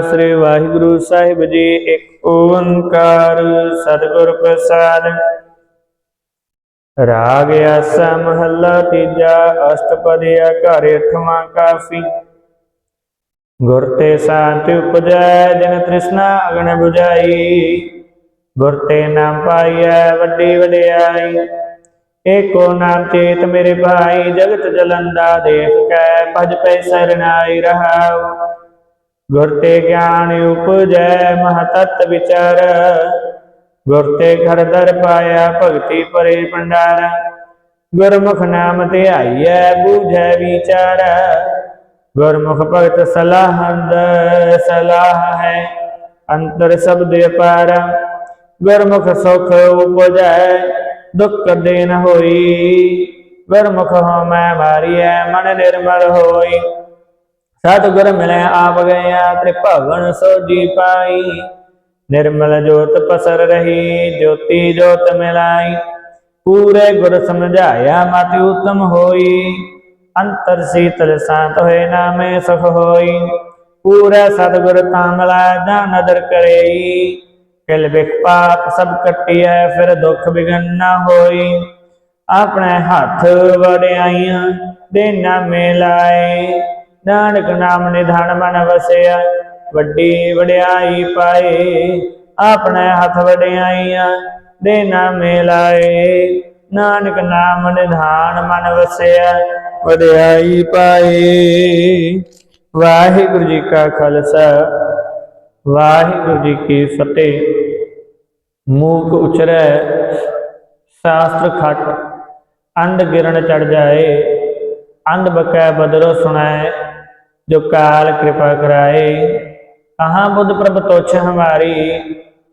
ਸ੍ਰੀ ਵਾਹਿਗੁਰੂ ਸਾਹਿਬ ਜੀ, ਇੱਕ ਓੰਕਾਰ ਸਤਿਗੁਰ ਪ੍ਰਸਾਦ। ਰਾਗ ਆਸਾ ਮਹੱਲਾ ਤੀਜਾ ਅਸ਼ਟਪਦੀਆ ਘਰ ਅਠਵਾਂ ਕਾਫੀ। ਗੁਰ ਤੇ ਸ਼ਾਂਤੀ ਉਪਜੈ ਜਿਨ ਤ੍ਰਿਸ਼ਨਾ ਅਗਨ 부ਝਾਈ ਗੁਰ ਤੇ ਨਾਮ ਪਾਈਐ, ਵੱਡੀ ਵਡਿਆਈ। ਏਕੋ ਨਾਮ ਚੇਤ ਮੇਰੇ ਭਾਈ, ਜਗਤ ਜਲੰਦਾ ਦੇਖ ਕੈ, ਭਜ ਪੈ ਸਰਨਾਈ ਰਹਾਉ। ਗੁਰ ਤੇ ਗਿਆਨ ਉਪਜੈ, ਮਹਤਤ ਵਿਚਾਰ। ਗੁਰ ਤੇ ਘਰ ਦਰ ਪਾਇਆ, ਭਗਤੀ ਪਰੇ ਭੰਡਾਰ। ਗੁਰਮੁਖ ਨਾਮ ਧਿਆਈਐ ਬੂਝੈ ਵਿਚਾਰ। ਗੁਰਮੁਖ ਭਗਤ ਸਲਾਹੰਦ ਸਲਾਹ ਹੈ ਅੰਤਰ ਸ਼ਬਦ ਅਪਾਰ। ਗੁਰਮੁਖ ਸੁਖ ਉਪਜੈ, ਦੁਖ ਕਦੇ ਨ ਹੋਈ। ਗੁਰਮੁਖ ਹੋ ਮੈਂ ਮਾਰੀਐ, ਮਨ ਨਿਰਮਲ ਹੋਈ। ਸਤਿਗੁਰ ਮਿਲੈ ਆਪ ਗਿਆ ਤ੍ਰਿਭਵਨ ਸੋਜੀ ਪਾਈ। ਨਿਰਮਲ ਜੋਤ ਪਸਰ ਰਹੀ, ਜੋਤੀ ਜੋਤ ਮਿਲਾਈ। ਪੂਰੇ ਗੁਰ ਸਮਝਾਇਆ ਮਤਿ ਉਤਮ ਹੋਈ। ਅੰਤਰ ਸੀਤਲ ਸ਼ਾਂਤ ਹੋਏ ਨਾਮੇ ਸੁਖ ਹੋਈ। ਪੂਰਾ ਸਤਿਗੁਰ ਤਾਂ ਦਾ ਨਦਰ ਕਰੇਈ। ਕਿਲ ਬਿਖ ਪਾਪ ਸਭ ਕੱਟਿਐ, ਫਿਰ ਦੁਖ ਬਿਗਨ ਨਾ ਹੋਈ। ਆਪਣੇ ਹੱਥ ਵੜਿਆਈਆਂ ਦੇ ਨਾਮੇ ਲਾਏ ਨਾਨਕ ਨਾਮ ਨਿਧਾਨ ਮਨ ਵਸਿਆ, ਵੱਡੀ ਵਡਿਆਈ ਪਾਏ, ਆਪਣੇ ਹੱਥ ਵਡਿਆਈਆਂ ਦੇ ਨਾਮੇ ਲਾਏ। ਨਾਨਕ ਨਾਮ ਨਿਧਾਨ ਮਨ ਵਸਿਆ, ਵਡਿਆਈ ਪਾਏ। ਵਾਹਿਗੁਰੂ ਜੀ ਕਾ ਖਾਲਸਾ, ਵਾਹਿਗੁਰੂ ਜੀ ਕੀ ਫਤਿਹ। ਮੂਕ ਉਚਰੈ, ਸ਼ਾਸਤਰ ਖਟ ਅੰਡ ਗਿਰਨ ਚੜ ਜਾਏ, ਅੰਧ ਬਕੈ ਬਦਰੋ ਸੁਣਾਏ ਜੋ ਕਾਲ ਕਿਰਪਾ ਕਰਾਏ ਕਹਾਂ ਬੁੱਧ ਪ੍ਰਭ ਤੋਛ ਹਮਾਰੀ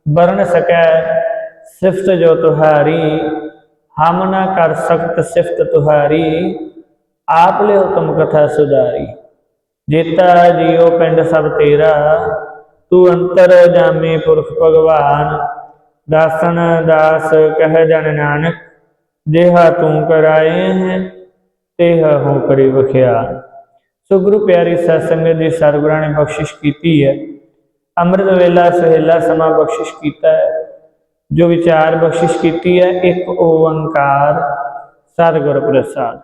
ਬਰਨ ਸਕੈ ਸਿਫਤ ਜੋ ਤੁਹਾਰੀ, ਹਮ ਨਾ ਕਰ ਸਕਤ ਸਿਫਤ ਤੁਹਾਰੀ, ਆਪ ਲਿਓ ਤੁਮ ਕਥਾ ਸੁਧਾਰੀ। ਜੇਤਾ ਜੀਉ ਪਿੰਡ ਸਭ ਤੇਰਾ, ਤੂੰ ਅੰਤਰ ਜਾਮੇ ਪੁਰਖ ਭਗਵਾਨ। ਦਾਸਨ ਦਾਸ ਕਹਿ ਜਨ ਨਾਨਕ, ਜਿਹਾ ਤੂੰ ਕਰਾਏ ਹੈ, ਤੇਹ ਹੋ ਕਰੀ ਵਖਿਆ ਸੋ ਗੁਰੂ ਪਿਆਰੀ ਸਤ ਸੰਗਤ ਦੀ ਸਰਗੁਰਾਂ ਨੇ ਬਖਸ਼ਿਸ਼ ਕੀਤੀ ਹੈ। ਅੰਮ੍ਰਿਤ ਵੇਲਾ, ਸਹੇਲਾ ਸਮਾਂ ਬਖਸ਼ਿਸ਼ ਕੀਤਾ ਹੈ। ਜੋ ਵਿਚਾਰ ਬਖਸ਼ਿਸ਼ ਕੀਤੀ ਹੈ, ਇੱਕ ਓੰਕਾਰ ਸਤਿਗੁਰ ਪ੍ਰਸਾਦ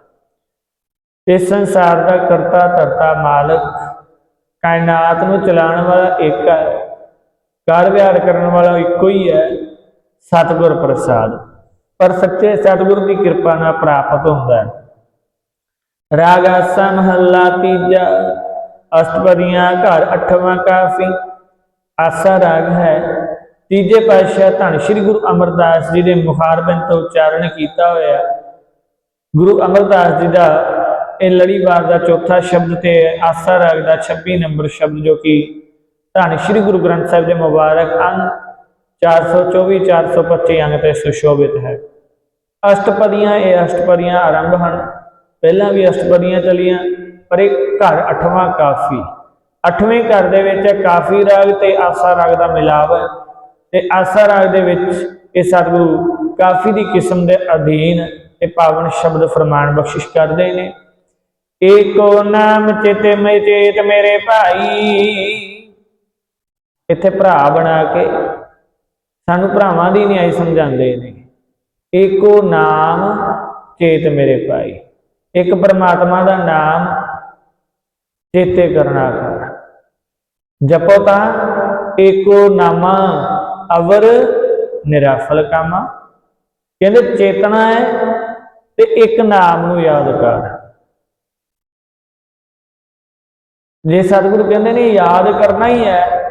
ਇਸ ਸੰਸਾਰ ਦਾ ਕਰਤਾ ਧਰਤਾ ਮਾਲਕ, ਕਾਇਨਾਤ ਨੂੰ ਚਲਾਉਣ ਵਾਲਾ ਇੱਕ ਹੈ। ਕਾਰ ਵਿਹਾਰ ਕਰਨ ਵਾਲਾ ਇੱਕੋ ਹੀ ਹੈ ਸਤਿਗੁਰ ਪ੍ਰਸਾਦ ਪਰ ਸੱਚੇ ਸਤਿਗੁਰ ਦੀ ਕਿਰਪਾ ਨਾਲ ਪ੍ਰਾਪਤ ਹੁੰਦਾ ਹੈ। ਰਾਗ ਆਸਾ ਮਹੱਲਾ ਤੀਜਾ, ਅਸ਼ਟਪਦੀਆਂ ਘਰ ਅੱਠਵਾਂ ਕਾਫੀ। ਆਸਾ ਰਾਗ ਹੈ। ਤੀਜੇ ਪਾਤਸ਼ਾਹ ਧੰਨ ਸ਼੍ਰੀ ਗੁਰੂ ਅਮਰਦਾਸ ਜੀ ਦੇ ਮੁਖਾਰਬਿੰਦ ਤੋਂ ਉਚਾਰਨ ਕੀਤਾ ਹੋਇਆ। ਗੁਰੂ ਅਮਰਦਾਸ ਜੀ ਦਾ ਇਹ ਲੜੀਵਾਰ ਦਾ ਚੌਥਾ ਸ਼ਬਦ ਤੇ ਆਸਾ ਰਾਗ ਦਾ 26 ਨੰਬਰ ਸ਼ਬਦ ਜੋ ਕਿ ਧੰਨ ਸ਼੍ਰੀ ਗੁਰੂ ਗ੍ਰੰਥ ਸਾਹਿਬ ਦੇ ਮੁਬਾਰਕ ਅੰਗ 424 425 ਅੰਗ ਤੇ ਸੁਸ਼ੋਭਿਤ ਹੈ। ਅਸ਼ਟਪਦੀਆਂ, ਇਹ ਅਸ਼ਟਪਦੀਆਂ ਆਰੰਭ ਹਨ। ਪਹਿਲਾਂ ਵੀ ਅਸ਼ਟਪਦੀਆਂ ਚਲੀਆਂ, ਪਰ ਇਹ ਘਰ ਅੱਠਵਾਂ ਕਾਫੀ। ਅੱਠਵੇਂ ਘਰ ਦੇ ਵਿੱਚ ਕਾਫੀ ਰਾਗ ਤੇ ਆਸਾ ਰਾਗ ਦਾ ਮਿਲਾਪ ਹੈ। ਤੇ ਆਸਾ ਰਾਗ ਦੇ ਵਿੱਚ ਇਹ ਸਤਿਗੁਰੂ ਕਾਫੀ ਦੀ ਕਿਸਮ ਦੇ ਅਧੀਨ ਤੇ ਪਾਵਨ ਸ਼ਬਦ ਫਰਮਾਨ ਬਖਸ਼ਿਸ਼ ਕਰਦੇ ਨੇ। ਏਕੋ ਨਾਮ ਚਿਤ ਮੇ ਚੇਤ ਮੇਰੇ ਭਾਈ। ਇੱਥੇ ਭਰਾ ਬਣਾ ਕੇ ਸਾਨੂੰ ਭਰਾਵਾਂ ਦੀ ਨਿਆਈ ਸਮਝਾਉਂਦੇ ਨੇ। ਏਕੋ ਨਾਮ ਚੇਤ ਮੇਰੇ ਭਾਈ। ਇੱਕ ਪਰਮਾਤਮਾ ਦਾ ਨਾਮ ਚੇਤੇ ਕਰਨਾ ਕਰ। ਜਪੋ ਤਾਂ ਏਕੋ ਨਾਮਾ ਅਵਰ ਨਿਰਾਫਲ ਕਾਮਾ। ਕਹਿੰਦੇ ਚੇਤਨਾ ਹੈ ਤੇ ਇੱਕ ਨਾਮ ਨੂੰ ਯਾਦ ਕਰ। ਜੇ ਸਤਿਗੁਰੂ ਕਹਿੰਦੇ ਨੇ ਯਾਦ ਕਰਨਾ ਹੀ ਹੈ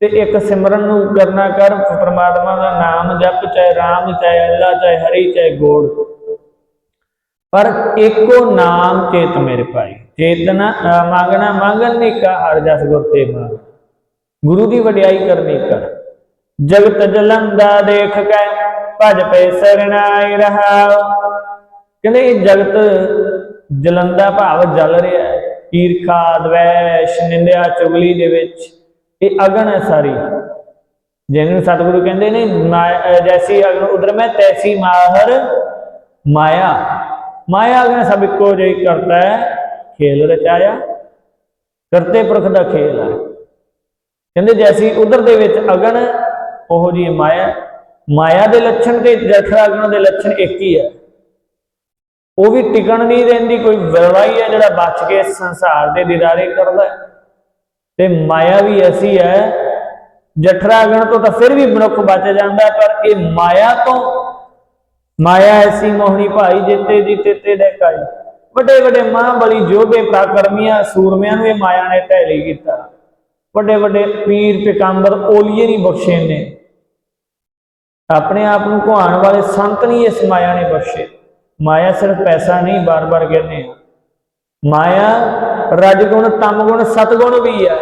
ਤੇ ਇੱਕ ਸਿਮਰਨ ਨੂੰ ਕਰਨਾ ਕਰ, ਪਰਮਾਤਮਾ ਦਾ ਨਾਮ ਜਪ, ਚਾਹੇ ਰਾਮ, ਚਾਹੇ ਅੱਲਾ, ਚਾਹੇ ਹਰੀ, ਚਾਹੇ ਗੋੜ। ਪਰ ਏਕੋ ਨਾਮ ਚੇਤ ਮੇਰੇ ਭਾਈ। ਚੇਤਨਾ ਮੰਗਣਾ, ਮੰਗਣ ਕਾ, ਹਰ ਜਸ ਗੁਰ ਤੇ ਮੰਗ ਗੁਰੂ ਦੀ ਵਡਿਆਈ ਕਰਨੀ ਕਰ। ਜਗਤ ਜਲੰਦਾ ਦੇਖ ਕੇ ਭਜ ਪੈ ਸਰਣਾਈ ਰਹਾਉ ਕਹਿੰਦੇ ਇਹ ਜਗਤ ਜਲੰਦਾ ਭਾਵ ਜਲ ਰਿਹਾ ਹੈ। ਈਰਖਾ ਦਵੈਸ਼ ਨਿੰਦਿਆ, ਚੁਗਲੀ ਦੇ ਵਿੱਚ ਇਹ ਅਗਨ ਹੈ ਸਾਰੀ। ਜਿਹਨੂੰ ਸਤਿਗੁਰੂ ਕਹਿੰਦੇ ਨੇ, ਮਾਇਆ- ਜੈਸੀ ਅਗਨ ਉਧਰ ਮੈਂ ਤੈਸੀ ਮਾਹਰ ਮਾਇਆ। ਮਾਇਆ ਅਗਨ ਸਭ ਇੱਕੋ ਜਿਹੀ ਕਰਦਾ ਹੈ। ਰਚਾਇਆ ਕਰਤੇ ਪੁਰਖ ਦਾ ਖੇਲ ਹੈ ਕਹਿੰਦੇ ਜੈਸੀ ਉਧਰ ਦੇ ਵਿੱਚ ਅਗਨ ਉਹੋ ਜੀ ਮਾਇਆ। ਮਾਇਆ ਦੇ ਲੱਛਣ ਤੇ ਜਠਰਾ ਅਗਨ ਦੇ ਲੱਛਣ ਇੱਕ ਹੀ ਹੈ ਉਹ ਵੀ ਟਿਕਣ ਨਹੀਂ ਰਹਿੰਦੀ ਕੋਈ ਵਿਰਵਾਈ ਹੈ ਜਿਹੜਾ ਬਚ ਕੇ ਸੰਸਾਰ ਦੇ ਦਿਦਾਰੇ ਕਰਦਾ ਤੇ ਮਾਇਆ ਵੀ ਐਸੀ ਹੈ, ਜਠਰਾ ਅਗਨ ਤੋਂ ਤਾਂ ਫਿਰ ਵੀ ਮਨੁੱਖ ਬਚ ਜਾਂਦਾ, ਪਰ ਇਹ ਮਾਇਆ ਤੋਂ ਮਾਇਆ ਐਸੀ ਮੋਹਣੀ ਭਾਈ ਜਿੱਤੇ ਜੀ ਤੇ ਡਕਾਈ ਵੱਡੇ ਵੱਡੇ ਮਹਾਬਲੀ ਜੋਗੇ ਪ੍ਰਾਕਰਮੀਆਂ ਸੂਰਮਿਆਂ ਨੂੰ ਇਹ ਮਾਇਆ ਨੇ ਢਹਿਲੀ ਕੀਤਾ। ਵੱਡੇ ਵੱਡੇ ਪੀਰ ਪਿਕੰਬਰ ਓਲੀਏ ਨਹੀਂ ਬਖਸ਼ੇ ਨੇ। ਆਪਣੇ ਆਪ ਨੂੰ ਕੁਹਾਣ ਵਾਲੇ ਸੰਤ ਨਹੀਂ ਇਸ ਮਾਇਆ ਨੇ ਬਖਸ਼ੇ। ਮਾਇਆ ਸਿਰਫ ਪੈਸਾ ਨਹੀਂ, ਬਾਰ-ਬਾਰ ਕਹਿੰਦੇ ਆ। ਮਾਇਆ ਰਜਗੁਣ ਤਮਗੁਣ ਸਤਗੁਣ ਵੀ ਆ।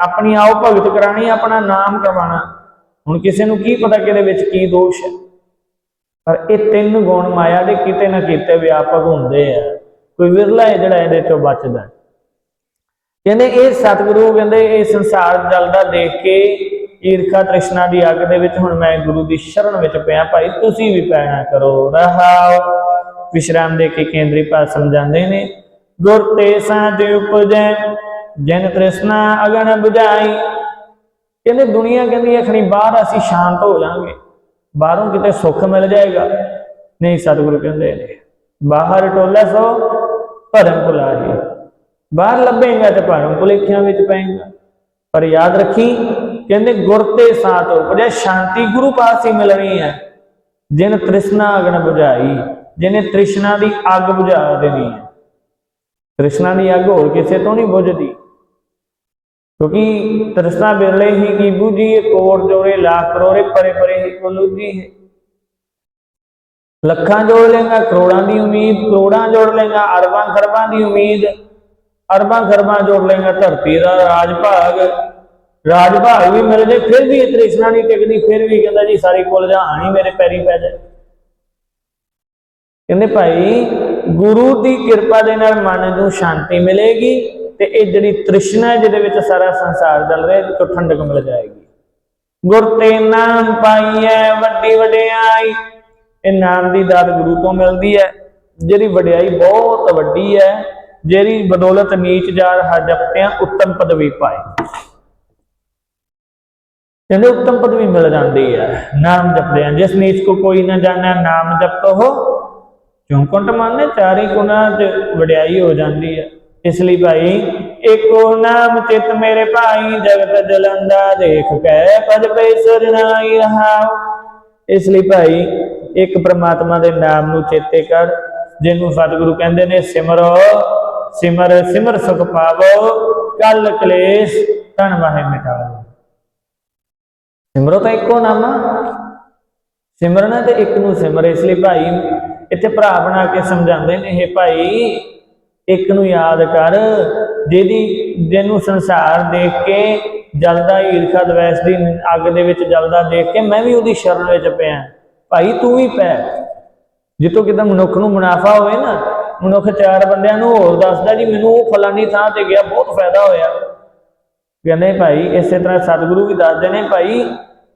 ਆਪਣੀ ਆਓ ਭਗਤ ਕਰਾਣੀ, ਆਪਣਾ ਨਾਮ ਕਰਵਾਣਾ ਹੁਣ ਕਿਸੇ ਨੂੰ ਕੀ ਪਤਾ ਕਿਹਦੇ ਵਿੱਚ ਕੀ ਦੋਸ਼ ਹੈ। ਪਰ ਇਹ ਤਿੰਨ ਗੁਣ ਮਾਇਆ ਦੇ ਕਿਤੇ ਨਾ ਕਿਤੇ ਵਿਆਪਕ ਹੁੰਦੇ ਆ। ਕੋਈ ਵਿਰਲਾ ਹੈ ਜਿਹੜਾ ਇਹਦੇ ਚੋਂ ਬਚਦਾ। ਕਹਿੰਦੇ ਇਹ ਸਤਿਗੁਰੂ ਕਹਿੰਦੇ ਇਹ ਸੰਸਾਰ ਜਲਦਾ ਦੇਖ ਕੇ ਈਰਖਾ ਤ੍ਰਿਸ਼ਨਾ ਦੀ ਅੱਗ ਦੇ ਵਿੱਚ ਹੁਣ ਮੈਂ ਗੁਰੂ ਦੀ ਸ਼ਰਨ ਵਿੱਚ ਪਿਆ, ਭਾਈ ਤੁਸੀਂ ਵੀ ਪੈਣਾ ਕਰੋ, ਰਹਾਓ। ਵਿਸ਼ਰਾਮ ਦੇ ਕੇ ਕੇਂਦਰੀ ਭਾਸ਼ਾ ਸਮਝਾਉਂਦੇ ਨੇ, ਗੁਰ ਤੇ ਸਾਧ ਉਪਜੈ, ਜਨ ਤ੍ਰਿਸ਼ਨਾ ਅਗਣ ਬੁਝਾਈ। ਕਹਿੰਦੇ ਦੁਨੀਆ ਕਹਿੰਦੀ ਅਖਣੀ ਬਾਹਰ ਅਸੀਂ ਸ਼ਾਂਤ ਹੋ ਜਾਾਂਗੇ ਬਾਹਰੋਂ ਕਿਤੇ ਸੁੱਖ ਮਿਲ ਜਾਏਗਾ। ਨਹੀਂ ਸਤਿਗੁਰੂ ਕਹਿੰਦੇ ਨੇ, ਬਾਹਰ ਟੋਲਾ ਸੋ, ਭਰਮ ਭੁਲਾਹੀ। ਬਾਹਰ ਲੱਭੇਗਾ ਤੇ ਭਰਮ ਭੁਲੇਖਿਆਂ ਵਿੱਚ ਪਏਗਾ। ਪਰ ਯਾਦ ਰੱਖੀ, ਕਹਿੰਦੇ ਗੁਰ ਤੇ ਸਾਥ ਉਪਜੈ, ਸ਼ਾਂਤੀ ਗੁਰੂ ਪਾਸ ਹੀ ਮਿਲਣੀ ਹੈ। ਜਿਨ ਤ੍ਰਿਸ਼ਨਾ ਅਗਨ ਬੁਝਾਈ ਜਿਹਨੇ ਤ੍ਰਿਸ਼ਨਾ ਦੀ ਅੱਗ ਬੁਝਾ ਦੇਣੀ ਹੈ। ਤ੍ਰਿਸ਼ਨਾ ਦੀ ਅੱਗ ਹੋਰ ਕਿਸੇ ਤੋਂ ਨਹੀਂ ਬੁਝਦੀ। ਕਿਉਂਕਿ ਤ੍ਰਿਸ਼ਨਾ ਬਿਰਲੇ ਹੀ ਕੀ ਬੁਝੀ ਕੋਟ ਜੋੜੇ, ਲੱਖ ਕਰੋੜੇ ਪਰੇ ਪਰੇ ਹੀ ਕੋ ਲੁਝੀ ਹੈ। ਲੱਖਾਂ ਜੋੜ ਲੇਗਾ ਕਰੋੜਾਂ ਦੀ ਉਮੀਦ, ਕਰੋੜਾਂ ਜੋੜ ਲੇਗਾ ਅਰਬਾਂ ਖਰਬਾਂ ਦੀ ਉਮੀਦ, ਅਰਬਾਂ ਖਰਬਾਂ ਜੋੜ ਲੇਗਾ ਧਰਤੀ ਦਾ ਰਾਜ ਭਾਗ ਰਾਜ ਭਾਗ ਵੀ ਮਿਲ ਜੇ, ਫਿਰ ਵੀ ਇਹ ਤ੍ਰਿਸ਼ਨਾ ਨਹੀਂ ਟਿਕਦੀ, ਫਿਰ ਵੀ ਕਹਿੰਦਾ ਜੀ ਸਾਰੀ ਕੁਲ ਜਹਾਨ ਹੀ ਮੇਰੇ ਪੈਰੀ ਪੈ ਜਾਏ। ਕਹਿੰਦੇ ਭਾਈ, ਗੁਰੂ ਦੀ ਕਿਰਪਾ ਦੇ ਨਾਲ ਮਨ ਨੂੰ ਸ਼ਾਂਤੀ ਮਿਲੇਗੀ ਤੇ ਇਹ ਜਿਹੜੀ ਤ੍ਰਿਸ਼ਨਾ ਜਿਹਦੇ ਵਿੱਚ ਸਾਰਾ ਸੰਸਾਰ ਚੱਲ ਰਿਹਾ ਇਹ ਤੋਂ ਠੰਡਕ ਮਿਲ ਜਾਏਗੀ। ਗੁਰ ਤੇ ਨਾਮ ਪਾਈਐ, ਵੱਡੀ ਵਡਿਆਈ। ਇਹ ਨਾਮ ਦੀ ਦਾਤ ਗੁਰੂ ਤੋਂ ਮਿਲਦੀ ਹੈ ਜਿਹੜੀ ਵਡਿਆਈ ਬਹੁਤ ਵੱਡੀ ਹੈ ਜਿਹੜੀ ਬਦੌਲਤ ਨੀਚ ਜਾਰ ਹ ਉੱਤਮ ਪਦਵੀ ਪਾਏ। ਕਹਿੰਦੇ ਉੱਤਮ ਪਦਵੀ ਮਿਲ ਜਾਂਦੀ ਹੈ ਨਾਮ ਜਪਦੇ ਆ। ਜਿਸ ਨੀਚ ਕੋ ਕੋਈ ਨਾ ਜਾਣੈ, ਨਾਮ ਜਪਤੋ ਹੋ। ਚੌਂਕਟ ਮੰਨੇ, ਚਾਰੀ ਗੁਣਾ ਚ ਵਡਿਆਈ ਹੋ ਜਾਂਦੀ ਹੈ ਇਸ ਲਈ ਭਾਈ ਏਕੋ ਨਾਮ ਚਿਤ ਮੇਰੇ ਭਾਈ, ਜਗਤ ਜਲੰਦਾ ਦੇਖ ਕੇ ਪਦ ਪੈ ਸਰਨਾਈ ਰਹਾਉ ਇਸ ਲਈ ਭਾਈ, ਇੱਕ ਪ੍ਰਮਾਤਮਾ ਦੇ ਨਾਮ ਨੂੰ ਚੇਤੇ ਕਰ, ਜਿਹਨੂੰ ਸਤਿਗੁਰੂ ਕਹਿੰਦੇ ਨੇ, ਸਿਮਰੋ, ਸਿਮਰ ਸਿਮਰ ਸੁਖ ਪਾਵੋ, ਕਲ ਕਲੇਸ਼ ਤਨ ਵਾਹੇ ਮਿਟਾਵੋ ਸਿਮਰੋ ਤਾਂ ਇੱਕੋ ਨਾਮ ਸਿਮਰਨ ਤੇ ਇੱਕ ਨੂੰ ਸਿਮਰ, ਇਸ ਲਈ ਭਾਈ, ਇੱਥੇ ਭਰਾ ਬਣਾ ਕੇ ਸਮਝਾਉਂਦੇ ਨੇ ਇਹ ਭਾਈ ਇੱਕ ਨੂੰ ਯਾਦ ਕਰ, ਜਿਹਦੀ, ਜਿਹਨੂੰ ਸੰਸਾਰ ਦੇਖ ਕੇ ਜਲਦਾ ਈਰਖਾ ਦਵੈਸ ਦੀ ਅੱਗ ਦੇ ਵਿੱਚ ਜਲਦਾ ਦੇਖ ਕੇ ਮੈਂ ਵੀ ਉਹਦੀ ਸ਼ਰਨ ਵਿੱਚ ਪਿਆ। ਭਾਈ ਤੂੰ ਵੀ ਪੈ। ਜਿੱਤੋਂ ਕਿਤੇ ਮਨੁੱਖ ਨੂੰ ਮੁਨਾਫਾ ਹੋਵੇ ਨਾ, ਮਨੁੱਖ ਚਾਰ ਬੰਦਿਆਂ ਨੂੰ ਹੋਰ ਦੱਸਦਾ, ਜੀ ਮੈਨੂੰ ਉਹ ਫਲਾਨੀ ਥਾਂ ਤੇ ਗਿਆ, ਬਹੁਤ ਫਾਇਦਾ ਹੋਇਆ। ਕਹਿੰਦੇ ਭਾਈ, ਇਸੇ ਤਰ੍ਹਾਂ ਸਤਿਗੁਰੂ ਵੀ ਦੱਸਦੇ ਨੇ ਭਾਈ,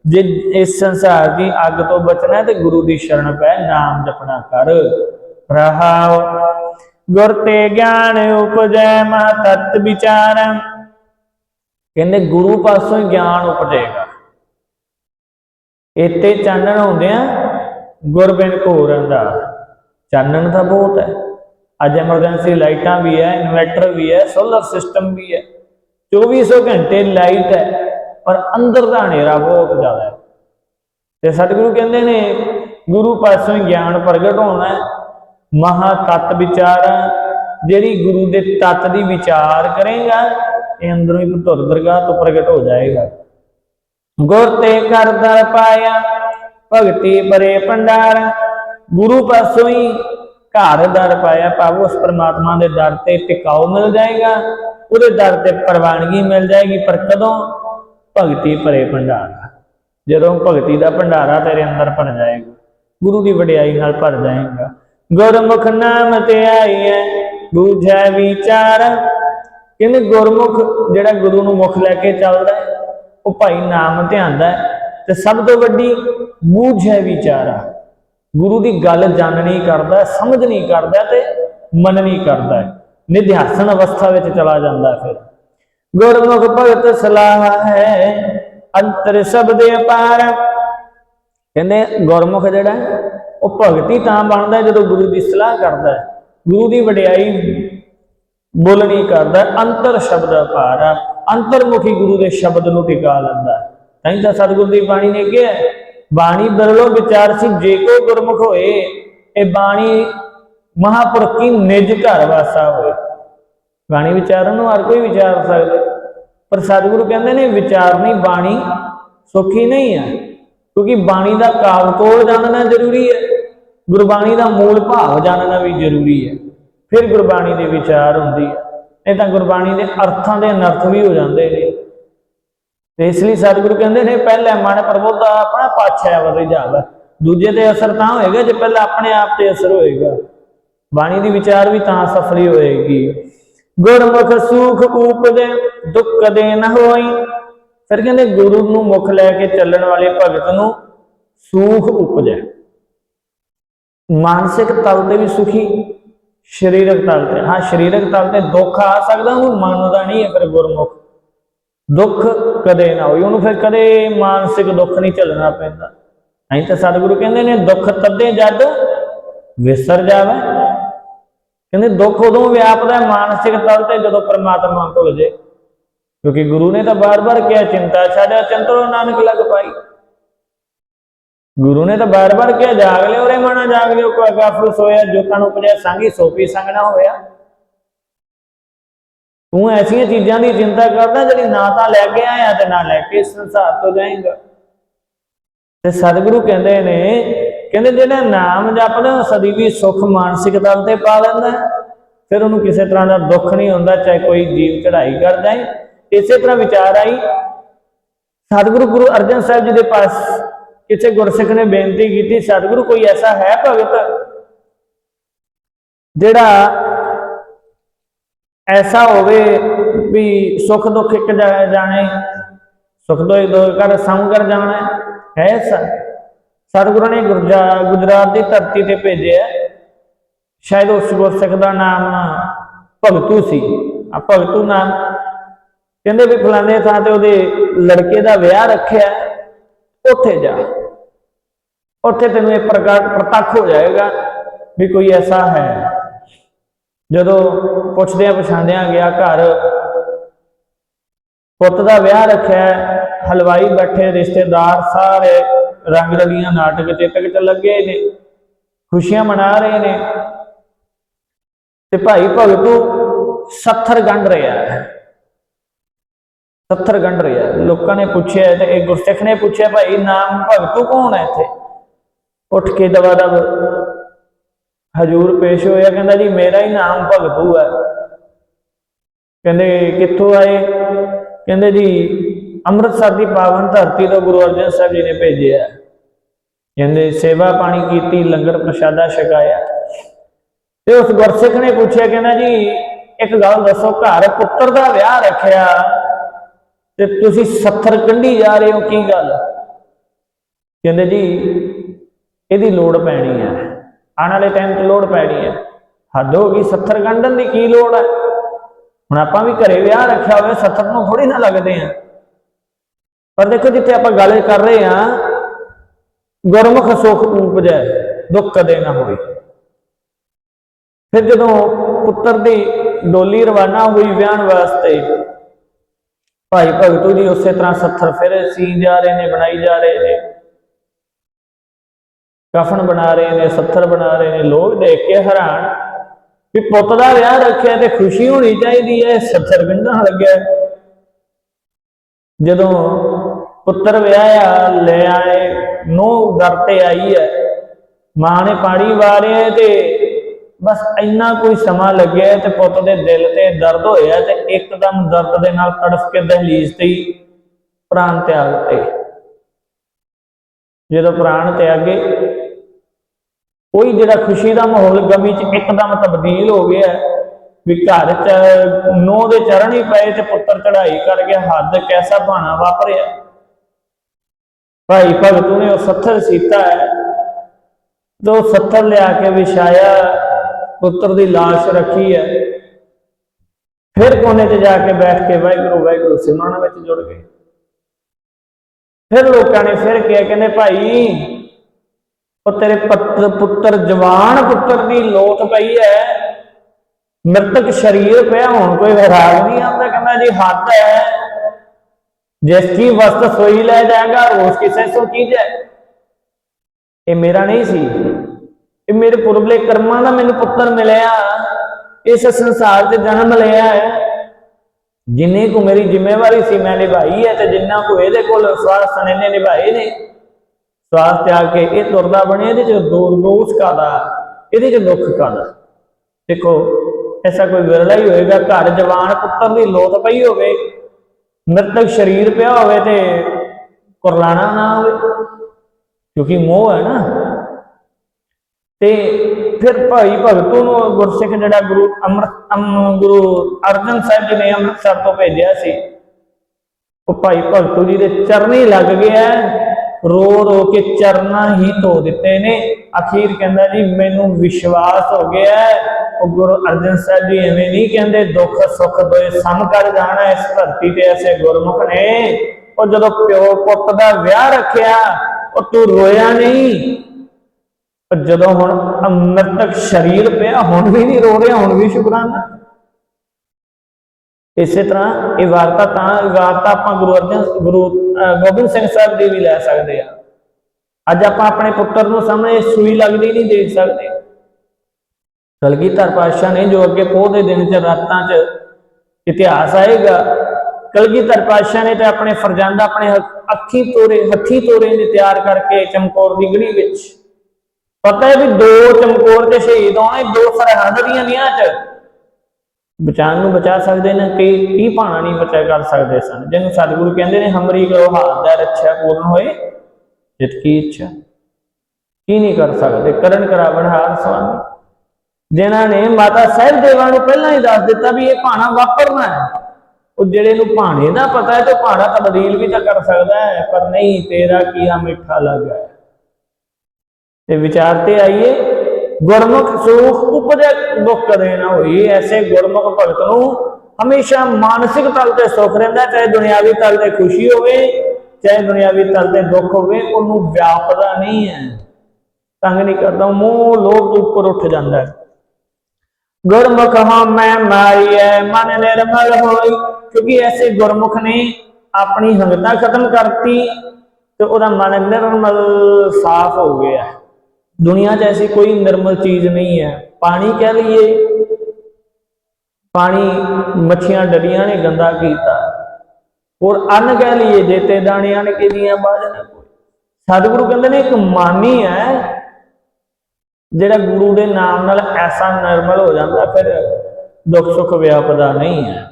ਜੇ ਇਸ ਸੰਸਾਰ ਦੀ ਅੱਗ ਤੋਂ ਬਚਣਾ ਹੈ ਤੇ ਗੁਰੂ ਦੀ ਸ਼ਰਨ ਪੈ, ਨਾਮ ਜਪਣਾ ਕਰ। ਰਹਾਉ। ਗੁਰ ਤੇ ਗਿਆਨ ਉਪਜੈ ਮਹ ਤਤ ਵਿਚਾਰ। ਕਹਿੰਦੇ ਗੁਰੂ ਪਾਸੋਂ ਹੀ ਗਿਆਨ ਉਪਜੇਗਾ। ਇਤੇ ਚਾਨਣ ਹੁੰਦਿਆਂ ਗੁਰ ਬਿਨ ਘੋਰ ਅੰਧਾਰ ਚਾਨਣ ਤਾਂ ਬਹੁਤ ਹੈ। ਅੱਜ ਐਮਰਜੈਂਸੀ ਲਾਈਟਾਂ ਵੀ ਹੈ, ਇਨਵਰਟਰ ਵੀ ਹੈ ਸੋਲਰ ਸਿਸਟਮ ਵੀ ਹੈ। 2400 ਘੰਟੇ ਲਾਈਟ ਹੈ, ਪਰ ਅੰਦਰ ਦਾ ਹਨੇਰਾ ਬਹੁਤ ਜ਼ਿਆਦਾ ਹੈ। ਤੇ ਸਤਿਗੁਰੂ ਕਹਿੰਦੇ ਨੇ ਗੁਰੂ ਪਾਸੋਂ ਹੀ ਗਿਆਨ ਪ੍ਰਗਟ ਹੋਣਾ ਹੈ। ਮਹਾ ਤਤ ਵਿਚਾਰ। ਜਿਹੜੀ ਗੁਰੂ ਦੇ ਤਤ ਦੀ ਵਿਚਾਰ ਕਰੇਗਾ, ਇਹ ਅੰਦਰੋਂ ਹੀ ਧੁਰ ਦਰਗਾਹ ਤੋਂ ਪ੍ਰਗਟ ਹੋ ਜਾਏਗਾ। ਗੁਰ ਤੇ ਕਰ ਦਰ ਪਾਇਆ, ਭਗਤੀ ਪਰੇ ਭੰਡਾਰ। ਗੁਰੂ ਪਾਸੋਂ ਹੀ ਘਰ ਦਰ ਪਾਇਆ, ਭਾਵ ਉਸ ਪ੍ਰਮਾਤਮਾ ਦੇ ਦਰ ਤੇ ਟਿਕਾਉ ਮਿਲ ਜਾਏਗਾ, ਉਹਦੇ ਦਰ ਤੇ ਪ੍ਰਵਾਨਗੀ ਮਿਲ ਜਾਏਗੀ, ਪਰ ਕਦੋਂ? ਭਗਤੀ ਭਰੇ ਭੰਡਾਰ ਜਦੋਂ ਭਗਤੀ ਦਾ ਭੰਡਾਰਾ ਤੇਰੇ ਅੰਦਰ ਭਰ ਜਾਏਗਾ, ਗੁਰੂ ਦੀ ਵਡਿਆਈ ਨਾਲ ਭਰ ਜਾਏਗਾ। ਗੁਰਮੁਖ ਨਾਮ ਤੇ ਆਈਐ, ਬੂਝੈ ਵਿਚਾਰ। ਕਹਿੰਦੇ ਗੁਰਮੁਖ, ਜਿਹੜਾ ਗੁਰੂ ਨੂੰ ਮੁਖ ਲੈ ਕੇ ਚੱਲਦਾ ਉਹ ਭਾਈ ਨਾਮ ਧਿਆਉਂਦਾ ਤੇ ਸਭ ਤੋਂ ਵੱਡੀ ਬੂਝੈ ਵਿਚਾਰਾ ਗੁਰੂ ਦੀ ਗੱਲ ਜਾਣਨੀ ਕਰਦਾ ਸਮਝ ਸਮਝਣੀ ਕਰਦਾ ਹੈ ਤੇ ਮੰਨਣੀ ਕਰਦਾ ਨਿਧਿਆਸਨ ਅਵਸਥਾ ਵਿੱਚ ਚਲਾ ਜਾਂਦਾ ਫਿਰ। ਗੁਰਮੁਖ ਭਗਤ ਸਲਾਹ ਹੈ, ਅੰਤਰ ਸ਼ਬਦ ਅਪਾਰ। ਕਹਿੰਦੇ ਗੁਰਮੁਖ ਜਿਹੜਾ ਉਹ ਭਗਤੀ ਤਾਂ ਬਣਦਾ ਜਦੋਂ ਗੁਰੂ ਦੀ ਸਲਾਹ ਕਰਦਾ ਹੈ। ਗੁਰੂ ਦੀ ਵਡਿਆਈ ਬੋਲਣੀ ਕਰਦਾ ਅੰਤਰ ਸ਼ਬਦ ਅਪਾਰ ਅੰਤਰਮੁਖੀ ਗੁਰੂ ਦੇ ਸ਼ਬਦ ਨੂੰ ਟਿਕਾ ਲੈਂਦਾ ਤਾਂ ਹੀ ਤਾਂ ਸਤਿਗੁਰੂ ਦੀ ਬਾਣੀ ਨੇ ਕਿਹਾ ਹੈ, ਬਾਣੀ ਬਰਲੋ ਵਿਚਾਰ ਸੀ ਜੇ ਕੋ ਗੁਰਮੁਖ ਹੋਏ ਇਹ ਬਾਣੀ ਮਹਾਪੁਰਖ ਕੀ ਨਿਜ ਘਰ ਵਾਸਾ ਹੋਏ। ਬਾਣੀ ਵਿਚਾਰਨ ਨੂੰ ਹਰ ਕੋਈ ਵਿਚਾਰ ਸਕਦਾ ਪਰ ਸਤਿਗੁਰੂ ਕਹਿੰਦੇ ਨੇ ਵਿਚਾਰਨੀ ਬਾਣੀ ਸੌਖੀ ਨਹੀਂ ਹੈ। ਕਿਉਂਕਿ ਬਾਣੀ ਦਾ ਕਾਵ ਜਾਣਨਾ ਜ਼ਰੂਰੀ ਹੈ, ਗੁਰਬਾਣੀ ਦਾ ਮੂਲ ਭਾਵ ਜਾਣਨਾ ਵੀ ਜ਼ਰੂਰੀ ਹੈ, ਫਿਰ ਗੁਰਬਾਣੀ ਦੇ ਵਿਚਾਰ ਹੁੰਦੀ ਹੈ ਨਹੀਂ ਤਾਂ ਗੁਰਬਾਣੀ ਦੇ ਅਰਥਾਂ ਦੇ ਅਨਰਥ ਵੀ ਹੋ ਜਾਂਦੇ ਨੇ। ਤੇ ਇਸ ਲਈ ਸਤਿਗੁਰੂ ਕਹਿੰਦੇ ਨੇ, ਪਹਿਲੇ ਮਨ ਪ੍ਰਬੋਧ ਦਾ ਆਪਣਾ ਪਾਛਾ ਵਰ ਜਾਵੇ ਦੂਜੇ ਤੇ ਅਸਰ ਤਾਂ ਹੋਏਗਾ, ਜੇ ਪਹਿਲਾਂ ਆਪਣੇ ਆਪ ਤੇ ਅਸਰ ਹੋਏਗਾ। ਬਾਣੀ ਦੀ ਵਿਚਾਰ ਵੀ ਤਾਂ ਸਫਲੀ ਹੋਏਗੀ। ਗੁਰਮੁਖ ਸੁਖ ਦੇ ਦੁੱਖ ਦੇ ਨ ਹੋਈ ਫਿਰ ਕਹਿੰਦੇ ਗੁਰੂ ਨੂੰ ਮੁੱਖ ਲੈ ਕੇ ਚੱਲਣ ਵਾਲੇ ਭਗਤ ਨੂੰ ਸੂਖ ਉਪਜੈ। ਮਾਨਸਿਕ ਤਲ ਤੇ ਵੀ ਸੁਖੀ, ਸਰੀਰਕ ਤਲ ਤੇ। ਹਾਂ, ਸਰੀਰਕ ਤਲ ਤੇ ਦੁੱਖ ਆ ਸਕਦਾ, ਉਹ ਮੰਨਦਾ ਨਹੀਂ ਹੈ ਫਿਰ ਗੁਰਮੁਖ। ਦੁੱਖ ਕਦੇ ਨਾ ਹੋਈ ਉਹਨੂੰ ਫਿਰ ਕਦੇ ਮਾਨਸਿਕ ਦੁੱਖ ਨਹੀਂ ਚੱਲਣਾ ਪੈਂਦਾ। ਐਂ ਤਾਂ ਸਤਿਗੁਰੂ ਕਹਿੰਦੇ ਨੇ, ਦੁੱਖ ਤੱਦੇ ਜਦ ਵਿਸਰ ਜਾਵੇ। ਕਹਿੰਦੇ ਦੁੱਖ ਉਦੋਂ ਵਿਆਪਦਾ ਮਾਨਸਿਕ ਤਲ ਤੇ ਜਦੋਂ ਪਰਮਾਤਮਾ ਭੁੱਲ ਜੇ ਕਿਉਂਕਿ ਗੁਰੂ ਨੇ ਤਾਂ ਬਾਰ-ਬਾਰ ਕਿਹਾ, ਚਿੰਤਾ ਛੱਡਿਆ ਚੰਤਰੋ ਨਾਨਕ ਲਗ ਪਾਈ। ਗੁਰੂ ਨੇ ਤਾਂ ਬਾਰ-ਬਾਰ ਕਿਹਾ, ਜਾਗ ਲਿਓ, ਰੇ ਮਨਾ ਜਾਗ ਲਿਓ, ਕੋ ਗਾਫਲ ਸੋਇਆ ਜੋ ਤਨ ਉਪਜਿਆ, ਸੰਗੀ ਸੋਪੀ ਸੰਗ ਹੋਇਆ। ਤੂੰ ਐਸੀਆਂ ਚੀਜ਼ਾਂ ਦੀ ਚਿੰਤਾ ਕਰਦਾ, ਜਿਹੜੀ ਨਾ ਤਾਂ ਲੈ ਕੇ ਆਇਆ ਤੇ ਨਾ ਲੈ ਕੇ ਸੰਸਾਰ ਤੋਂ ਜਾਏਗਾ। ਤੇ ਸਤਿਗੁਰੂ ਕਹਿੰਦੇ ਨੇ, ਕਹਿੰਦੇ ਜਿਹੜਾ ਨਾਮ ਜਪਦਾ ਉਹ ਸਦੀ ਵੀ ਸੁਖ ਮਾਨਸਿਕ ਤਲ ਤੇ ਪਾ ਲੈਂਦਾ। ਫਿਰ ਉਹਨੂੰ ਕਿਸੇ ਤਰ੍ਹਾਂ ਦਾ ਦੁੱਖ ਨਹੀਂ ਹੁੰਦਾ, ਚਾਹੇ ਕੋਈ ਜੀਵ ਚੜਾਈ ਕਰਦਾ ਹੈ ਇਸੇ ਤਰ੍ਹਾਂ ਵਿਚਾਰ ਆਈ। ਸਤਿਗੁਰੂ ਗੁਰੂ ਅਰਜਨ ਸਾਹਿਬ ਜੀ ਦੇ ਪਾਸ ਕਿਸੇ ਗੁਰਸਿੱਖ ਨੇ ਬੇਨਤੀ ਕੀਤੀ, ਸਤਿਗੁਰੂ, ਕੋਈ ਐਸਾ ਹੈ ਭਗਤ ਜਿਹੜਾ ਐਸਾ ਹੋਵੇ ਵੀ ਸੁਖ ਦੁੱਖ ਇੱਕ ਜਗ੍ਹਾ ਜਾਣੇ, ਸੁਖ ਦੁੱਖ ਦੋ ਕਰ ਸੰਗ ਕਰ ਜਾਣਾ ਹੈ? ਐਸਾ ਸਤਿਗੁਰੂ ਨੇ ਗੁਰਜਾ, ਗੁਜਰਾਤ ਦੀ ਧਰਤੀ ਤੇ ਭੇਜਿਆ। ਸ਼ਾਇਦ ਉਸ ਗੁਰਸਿੱਖ ਦਾ ਨਾਮ ਭਗਤੂ ਸੀ। ਆ ਭਗਤੂ ਨਾਮ ਕਹਿੰਦੇ ਵੀ ਫਲਾਣੇ ਥਾਂ ਤੇ ਉਹਦੇ ਲੜਕੇ ਦਾ ਵਿਆਹ ਰੱਖਿਆ, ਉੱਥੇ ਜਾ। ਉੱਥੇ ਤੈਨੂੰ ਇਹ ਪ੍ਰਗਟ ਪ੍ਰਤੱਖ ਹੋ ਜਾਏਗਾ ਵੀ ਕੋਈ ਐਸਾ ਹੈ। ਜਦੋਂ ਪੁੱਛਦਿਆਂ ਪਛਾਣਦਿਆਂ ਗਿਆ ਘਰ, ਪੁੱਤ ਦਾ ਵਿਆਹ ਰੱਖਿਆ, ਹਲਵਾਈ ਬੈਠੇ, ਰਿਸ਼ਤੇਦਾਰ ਸਾਰੇ ਰੰਗ ਰਲੀਆਂ ਨਾਟਕ ਚੇਤਕ ਚ ਲੱਗੇ ਨੇ, ਖੁਸ਼ੀਆਂ ਮਨਾ ਰਹੇ ਨੇ। ਤੇ ਭਾਈ ਭਗਤੂ 70 ਗੰਢ ਰਿਹਾ ਹੈ। 70 ਗੰਢ ਰਿਹਾ ਲੋਕਾਂ ਨੇ ਪੁੱਛਿਆ ਤੇ ਇਹ ਗੁਰਸਿੱਖ ਨੇ ਪੁੱਛਿਆ, ਭਾਈ, ਨਾਮ ਭਗਤੂ ਕੌਣ ਹੈ ਇੱਥੇ? ਉੱਠ ਕੇ ਦਵਾ ਦਵ, ਹਜੂਰ ਪੇਸ਼ ਹੋਇਆ। ਕਹਿੰਦਾ, ਜੀ, ਮੇਰਾ ਹੀ ਨਾਮ ਭਗਤੂ ਹੈ ਕਹਿੰਦੇ, ਕਿੱਥੋਂ ਆਏ? ਕਹਿੰਦੇ, ਜੀ, ਅੰਮ੍ਰਿਤਸਰ ਦੀ ਪਾਵਨ ਧਰਤੀ ਤੋਂ ਗੁਰੂ ਅਰਜਨ ਸਾਹਿਬ ਜੀ ਨੇ ਭੇਜਿਆ ਕਹਿੰਦੇ, ਸੇਵਾ ਪਾਣੀ ਕੀਤੀ, ਲੰਗਰ ਪ੍ਰਸ਼ਾਦਾ ਛਕਾਇਆ। ਤੇ ਉਸ ਗੁਰਸਿੱਖ ਨੇ ਪੁੱਛਿਆ, ਕਹਿੰਦਾ, ਜੀ, ਇੱਕ ਗੱਲ ਦੱਸੋ, ਘਰ ਪੁੱਤਰ ਦਾ ਵਿਆਹ ਰੱਖਿਆ? ਤੇ ਤੁਸੀਂ 70 ਕੰਢੀ ਜਾ ਰਹੇ ਹੋ, ਕੀ ਗੱਲ? ਕਹਿੰਦੇ ਜੀ, ਇਹਦੀ ਲੋੜ ਪੈਣੀ ਹੈ। ਆਉਣ ਵਾਲੇ ਟਾਈਮ 'ਚ ਲੋੜ ਪੈਣੀ ਹੈ। ਹੱਦ ਹੋ ਗਈ 70 ਗੰਢਣ ਦੀ ਕੀ ਲੋੜ ਹੈ? ਹੁਣ ਆਪਾਂ ਵੀ ਘਰੇ ਵਿਆਹ ਰੱਖਿਆ ਹੋਵੇ 70 ਨੂੰ ਥੋੜੀ ਨਾ ਲੱਗਦੇ ਆ। ਪਰ ਦੇਖੋ, ਜਿੱਥੇ ਆਪਾਂ ਗੱਲ ਕਰ ਰਹੇ ਆ ਗੁਰਮੁਖ ਸੁਖ ਉਪਜੈ, ਦੁੱਖ ਕਦੇ ਨਾ ਹੋਵੇ। ਫਿਰ ਜਦੋਂ ਪੁੱਤਰ ਦੀ ਡੋਲੀ ਰਵਾਨਾ ਹੋਈ ਵਿਆਹ ਵਾਸਤੇ ਭਾਈ ਭਗਤੂ ਜੀ ਉਸੇ ਤਰ੍ਹਾਂ 70 ਫਿਰ ਸੀ ਜਾ ਰਹੇ ਨੇ, ਬਣਾਈ ਜਾ ਰਹੇ ਨੇ। ਕਫਨ ਬਣਾ ਰਹੇ ਨੇ 70 ਬਣਾ ਰਹੇ ਨੇ। ਲੋਕ ਦੇਖ ਕੇ ਹੈਰਾਨ ਵੀ ਪੁੱਤ ਦਾ ਵਿਆਹ ਰੱਖਿਆ ਤੇ ਖੁਸ਼ੀ ਹੋਣੀ ਚਾਹੀਦੀ ਹੈ 70 ਗੰਢਾਂ ਲੱਗਿਆ। ਜਦੋਂ ਪੁੱਤਰ ਵਿਆਹਿਆ, ਲੈ ਆਏ ਨੋ ਦਰ ਤੇ ਆਈ ਹੈ। ਮਾਂ ਨੇ ਪਾਣੀ ਵਾਰਿਆ ਤੇ ਬਸ ਇੰਨਾ ਕੋਈ ਸਮਾਂ ਲੱਗਿਆ ਤੇ ਪੁੱਤ ਦੇ ਦਿਲ ਤੇ ਦਰਦ ਹੋਇਆ ਤੇ ਇੱਕਦਮ ਦਰਦ ਦੇ ਨਾਲ ਤੜਫ ਕੇ ਦਹਲੀਜ਼ ਤੇ ਹੀ ਪ੍ਰਾਣ ਤਿਆਗ ਤੇ। ਜਦੋਂ ਪ੍ਰਾਣ ਤਿਆਗੇ ਕੋਈ ਜਿਹੜਾ ਖੁਸ਼ੀ ਦਾ ਮਾਹੌਲ ਗਮੀ ਚ ਇੱਕਦਮ ਤਬਦੀਲ ਹੋ ਗਿਆ ਵੀ ਘਰ ਚ ਨੋ ਦੇ ਚਰਨ ਹੀ ਪਏ ਤੇ ਪੁੱਤਰ ਚੜਾਈ ਕਰ ਗਿਆ, ਹੱਦ ਕੈਸਾ ਭਾਣਾ ਵਾਪਰਿਆ। ਭਾਈ ਭਗਤੂ ਨੇ ਉਹ ਸੱਥਰ ਸੀਤਾ ਹੈ ਦੋ ਸੱਥਰ ਲਿਆ ਕੇ ਵਿਛਾਇਆ ਪੁੱਤਰ ਦੀ লাশ ਰੱਖੀ ਹੈ। ਫਿਰ ਕੋਨੇ 'ਚ ਜਾ ਕੇ ਬੈਠ ਕੇ ਵਾਹਿਗੁਰੂ ਵਾਹਿਗੁਰੂ ਸਿਮਰਨ ਵਿੱਚ ਜੁੜ ਗਏ। ਫਿਰ ਲੋਕਾਂ ਨੇ ਫਿਰ ਕਿਹਾ, ਕਹਿੰਦੇ ਭਾਈ, ਉਹ ਤੇਰੇ ਪੁੱਤਰ ਪੁੱਤਰ, ਜਵਾਨ ਪੁੱਤਰ ਦੀ ਲੋਟ ਪਈ ਹੈ। ਮ੍ਰਿਤਕ ਸ਼ਰੀਰ ਪਿਆ, ਹੁਣ ਕੋਈ ਵਿਰਾਗ ਨਹੀਂ ਆਉਂਦਾ। ਕਹਿੰਦਾ ਜੀ ਹੱਥ ਹੈ। ਜਿਸ ਕੀ ਵਸਤ ਸੋਈ ਲੈ ਜਾਏਗਾ, ਰੋਜ਼ ਕਿਸੇ ਸੋ ਕੀਜੈ ਇਹ ਮੇਰਾ ਨਹੀਂ ਸੀ। ਇਹ ਮੇਰੇ ਪੁਰਬਲੇ ਕਰਮਾਂ ਦਾ ਮੈਨੂੰ ਪੁੱਤਰ ਮਿਲਿਆ। ਇਸ ਸੰਸਾਰ 'ਚ ਜਨਮ ਲਿਆ ਹੈ। ਜਿੰਨੇ ਕੋ ਮੇਰੀ ਜ਼ਿੰਮੇਵਾਰੀ ਸੀ, ਮੈਂ ਨਿਭਾਈ ਹੈ ਤੇ ਜਿੰਨਾ ਕੋ ਇਹਦੇ ਕੋਲ ਸਵਾਸ ਸਨ ਨਿਭਾਏ ਨੇ। ਸਵਾਸ ਤਿਆਗ ਕੇ ਇਹ ਤੁਰਦਾ ਬਣਿਆ, ਇਹਦੇ 'ਚ ਦੋ ਦੋਸ ਕਾਦਾ ਇਹਦੇ 'ਚ ਦੁੱਖ ਕਾਦਾ ਦੇਖੋ, ਐਸਾ ਕੋਈ ਵਿਰਲਾ ਹੀ ਹੋਏਗਾ, ਘਰ ਜਵਾਨ ਪੁੱਤਰ ਦੀ ਲੋਤ ਪਈ ਹੋਵੇ, ਮ੍ਰਿਤਕ ਸਰੀਰ ਪਿਆ ਹੋਵੇ ਤੇ ਕੁਰਲਾਣਾ ਨਾ ਹੋਵੇ। ਕਿਉਂਕਿ ਮੋਹ ਹੈ ਨਾ। ਤੇ ਫਿਰ ਭਾਈ ਭਗਤੂ ਨੂੰ ਗੁਰਸਿੱਖ ਜਿਹੜਾ ਗੁਰੂ ਅੰਮ੍ਰਿਤ ਗੁਰੂ ਅਰਜਨ ਸਾਹਿਬ ਜੀ ਨੇ ਅੰਮ੍ਰਿਤਸਰ ਤੋਂ ਭੇਜਿਆ ਸੀ। ਉਹ ਭਾਈ ਭਗਤੂ ਜੀ ਦੇ ਚਰਨੀ ਲੱਗ ਗਿਆ ਰੋ ਰੋ ਕੇ ਚਰਨਾਂ ਹੀ ਧੋ ਦਿੱਤੇ ਨੇ। ਅਖੀਰ ਕਹਿੰਦਾ ਜੀ, ਮੈਨੂੰ ਵਿਸ਼ਵਾਸ ਹੋ ਗਿਆ ਉਹ ਗੁਰੂ ਅਰਜਨ ਸਾਹਿਬ ਜੀ ਐਵੇਂ ਨਹੀਂ ਕਹਿੰਦੇ, ਦੁੱਖ ਸੁੱਖ ਦੋਏ ਸਮ ਕਰ ਜਾਣਾ ਇਸ ਧਰਤੀ ਤੇ ਐਸੇ ਗੁਰਮੁਖ ਨੇ। ਉਹ ਜਦੋਂ ਪਿਓ ਪੁੱਤ ਦਾ ਵਿਆਹ ਰੱਖਿਆ, ਉਹ ਤੂੰ ਰੋਇਆ ਨਹੀਂ। ਪਰ ਜਦੋਂ ਹੁਣ ਅੰਮ੍ਰਿਤਕ ਸਰੀਰ ਪਿਆ, ਹੁਣ ਵੀ ਨਹੀਂ ਰੋ ਰਿਹਾ, ਹੁਣ ਵੀ ਸ਼ੁਕਰਾਨਾ। ਇਸੇ ਤਰ੍ਹਾਂ ਇਹ ਵਾਰਤਾ ਤਾਂ ਵਾਰਤਾ ਆਪਾਂ ਗੁਰੂ ਅਰਜਨ, ਗੁਰੂ ਗੋਬਿੰਦ ਸਿੰਘ ਸਾਹਿਬ ਦੀ ਵੀ ਲੈ ਸਕਦੇ ਆ। ਅੱਜ ਆਪਾਂ ਆਪਣੇ ਪੁੱਤਰ ਨੂੰ ਸਾਹਮਣੇ ਸੂਈ ਲੱਗਦੀ ਨਹੀਂ ਦੇਖ ਸਕਦੇ। ਕਲਗੀਧਰ ਪਾਤਸ਼ਾਹ ਨੇ ਜੋ ਅੱਗੇ ਪੋਹ ਦੇ ਦਿਨ ਚ, ਰਾਤਾਂ ਚ ਇਤਿਹਾਸ ਆਏਗਾ, ਕਲਗੀਧਰ ਪਾਤਸ਼ਾਹ ਨੇ ਤੇ ਆਪਣੇ ਫਰਜ਼ੰਦ ਆਪਣੇ ਅੱਖੀ ਤੋਰੇ ਹੱਥੀ ਤੋਰੇ ਨੇ ਤਿਆਰ ਕਰਕੇ ਚਮਕੌਰ ਦੀ ਗੜੀ ਵਿੱਚ ਪਤਾ ਹੈ ਵੀ ਦੋ ਚਮਕੌਰ ਤੇ ਸ਼ਹੀਦ ਹੋਣੇ ਦੋ ਸਰਹੰਦ ਦੀਆਂ ਨੀਆਂ ਚ। ਬਚਾਉਣ ਨੂੰ ਬਚਾ ਸਕਦੇ ਨੇ ਕਿ ਕੀ ਭਾਣਾ ਨਹੀਂ ਬਚਾ ਕਰ ਸਕਦੇ ਸਨ। ਜਿਹਨੂੰ ਸਤਿਗੁਰੂ ਕਹਿੰਦੇ ਨੇ, ਹਮਰੀ ਕਰੋ ਹਾਥ ਦਾ ਰੱਛਾ ਪੂਰਨ ਹੋਏ, ਜਿਤ ਕੀ ਇੱਛਾ। ਕੀ ਨਹੀਂ ਕਰ ਸਕਦੇ? ਕਰਨ ਕਰਾਵਣ ਹਾਰ ਸਵਾਮੀ। ਜਿਨ੍ਹਾਂ ਨੇ ਮਾਤਾ ਸਾਹਿਬ ਦੇਵਾਂ ਨੂੰ ਪਹਿਲਾਂ ਹੀ ਦੱਸ ਦਿੱਤਾ ਵੀ ਇਹ ਭਾਣਾ ਵਾਪਰਨਾ ਹੈ। ਉਹ ਜਿਹੜੇ ਨੂੰ ਭਾਣੇ ਦਾ ਪਤਾ ਹੈ, ਤੇ ਉਹ ਭਾਣਾ ਤਬਦੀਲ ਵੀ ਤਾਂ ਕਰ ਸਕਦਾ ਹੈ, ਪਰ ਨਹੀਂ, ਤੇਰਾ ਕੀਆ ਮਿੱਠਾ ਲੱਗਾ ਹੈ? ਤੇ ਵਿਚਾਰ ਤੇ ਆਈਏ, ਗੁਰਮੁਖ ਸੁਖ ਉਪਜੈ ਦੁੱਖ ਕਦੇ ਨਾ ਹੋਈ, ਐਸੇ ਗੁਰਮੁਖ ਭਗਤ ਨੂੰ ਹਮੇਸ਼ਾ ਮਾਨਸਿਕ ਤਲ ਤੇ ਸੁਖ ਰਹਿੰਦਾ, ਚਾਹੇ ਦੁਨਿਆਵੀ ਤਲ ਤੇ ਖੁਸ਼ੀ ਹੋਵੇ, ਚਾਹੇ ਦੁਨਿਆਵੀ ਤਲ ਤੇ ਦੁੱਖ ਹੋਵੇ, ਉਹਨੂੰ ਵਿਆਪਦਾ ਨਹੀਂ ਹੈ। ਤੰਗ ਨਹੀਂ ਕਰਦਾ, ਮੂੰਹ ਲੋਭ ਉੱਪਰ ਉੱਠ ਜਾਂਦਾ ਹੈ। ਗੁਰਮੁਖ ਹਾਂ, ਮੈਂ ਮਾਰੀਐ ਮਨ ਨਿਰਮਲ ਹੋਈ, ਕਿਉਂਕਿ ਐਸੇ ਗੁਰਮੁਖ ਨੇ ਆਪਣੀ ਹੰਗਤਾ ਖਤਮ ਕਰਤੀ, ਤੇ ਉਹਦਾ ਮਨ ਨਿਰਮਲ ਸਾਫ਼ ਹੋ ਗਿਆ। ਦੁਨੀਆ 'ਚ ਐਸੀ ਕੋਈ ਨਿਰਮਲ ਚੀਜ਼ ਨਹੀਂ ਹੈ। ਪਾਣੀ ਕਹਿ ਲਈਏ। ਪਾਣੀ ਮੱਛੀਆਂ ਡਲੀਆਂ ਨੇ ਗੰਦਾ ਕੀਤਾ। ਔਰ ਅੰਨ ਕਹਿ ਲਈਏ, ਜੇਤੇ ਦਾਣੇ ਅੰਨ ਕੇ ਦੀਆਂ ਸਤਿਗੁਰੂ ਕਹਿੰਦੇ ਨੇ, ਇੱਕ ਮਾਨੀ ਹੈ, ਜਿਹੜਾ ਗੁਰੂ ਦੇ ਨਾਮ ਨਾਲ ਐਸਾ ਨਿਰਮਲ ਹੋ ਜਾਂਦਾ, ਫਿਰ ਦੁੱਖ ਸੁੱਖ ਵਿਆਪਦਾ ਨਹੀਂ ਹੈ।